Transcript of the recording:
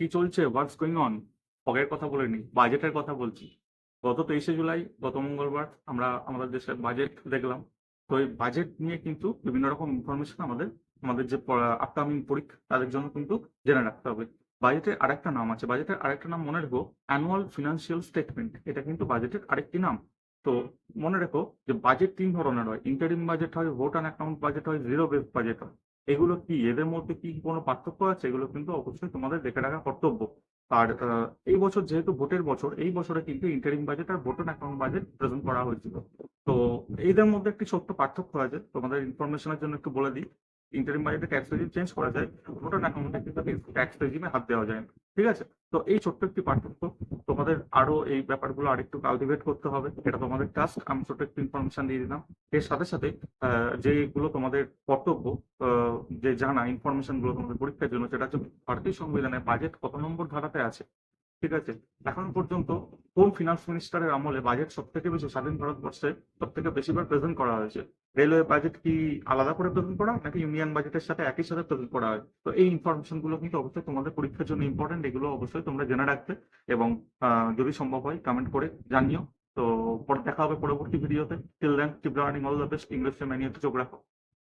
কি চলছে? What's going on ফগের কথা বলিনি বাজেটের কথা বলছি। গত তেইশে জুলাই, গত মঙ্গলবার আমরা আমাদের দেশের বাজেট দেখলাম। তো এই বাজেট নিয়ে কিন্তু বিভিন্ন রকম ইনফরমেশন আমাদের আমাদের যে আপকামিং পরীক্ষা, তাদের জন্য কিন্তু জেনে রাখতে হবে। বাজেটের আরেকটা নাম আছে। বাজেটের আরেকটা নাম মনে রেখো অ্যানুয়াল ফিনান্সিয়াল স্টেটমেন্ট এটা কিন্তু বাজেটের আরেকটি নাম। তো মনে রেখো যে বাজেট তিন ধরনের হয়। ইন্টারিম বাজেট হয় ভোট অ্যান্ড অ্যাকাউন্ট বাজেট হয় জিরো বেস বাজেট হয়। এগুলো কি? এদের মধ্যে কি কোনো পার্থক্য আছে? এগুলো কিন্তু অবশ্যই তোমাদের দেখে রাখা কর্তব্য। আর এই বছর যেহেতু ভোটের বছর, এই বছরে কিন্তু interim budget R vote on account budget present করা হয়েছিল। তো এদের মধ্যে একটি ছোট্ট পার্থক্য আছে, তোমাদের ইনফরমেশনের জন্য একটু বলে দিই। ইন্টারিম বাজেটে ট্যাক্স রেজিম চেঞ্জ করা যায় ভোট অ্যান্ড অ্যাকাউন্টে কিন্তু ট্যাক্স রেজিমে হাত দেওয়া যায় না। ঠিক আছে? তো এই ছোট্ট একটি পার্থক্য, তোমাদের আরও এই ব্যাপারগুলো আরেকটু কালটিভেট করতে হবে। এটা তোমাদের টাস্ক আমি ছোট একটু ইনফরমেশন দিয়ে দিলাম। এর সাথে সাথে যেগুলো তোমাদের কর্তব্য যে জানা ইনফরমেশনগুলো তোমাদের পরীক্ষার জন্য, সেটা হচ্ছে ভারতীয় সংবিধানে বাজেট কত নম্বর ধারাতে আছে? ঠিক আছে? এখন পর্যন্ত কোন ফিনান্স মিনিস্টারের আমলে বাজেট সব থেকে বেশি স্বাধীন ভারতবর্ষে সব থেকে বেশিবার প্রেজেন্ট করা হয়েছে? রেলওয়ে বাজেট কি আলাদা করে প্রেজেন্ট করা নাকি ইউনিয়ন বাজেটের সাথে একই সাথে প্রেজেন্ট করা হয়? তো এই ইনফরমেশনগুলো কিন্তু অবশ্যই তোমাদের পরীক্ষার জন্য ইম্পর্টেন্ট এগুলো অবশ্যই তোমরা জেনে রাখবে এবং যদি সম্ভব হয় কমেন্ট করে জানিও। তো পরে দেখা হবে পরবর্তী ভিডিওতে till then keep learning all the best ইংলিশে ম্যানিয়াতে চোখ রাখো।